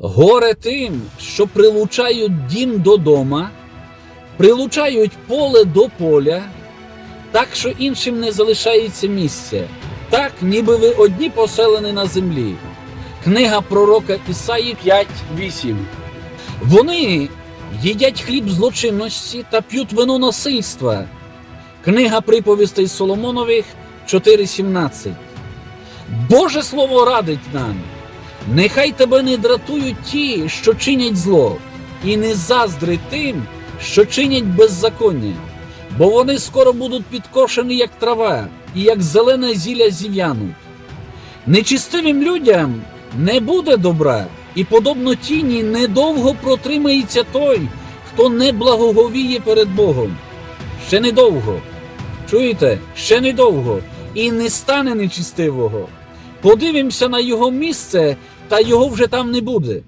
Горе тим, що прилучають дім до дома, прилучають поле до поля, так що іншим не залишається місця, так ніби ви одні поселені на землі. Книга пророка Ісаї 5.8. Вони їдять хліб злочинності та п'ють вино насильства. Книга приповістей Соломонових 4.17. Боже Слово радить нам. Нехай тебе не дратують ті, що чинять зло, і не заздри тим, що чинять беззаконня, бо вони скоро будуть підкошені, як трава, і як зелене зілля зів'януть. Нечистивим людям не буде добра, і подобно тіні недовго протримається той, хто не благоговіє перед Богом. Ще недовго. Чуєте? Ще недовго. І не стане нечистивого. Подивимося на його місце, та його вже там не буде.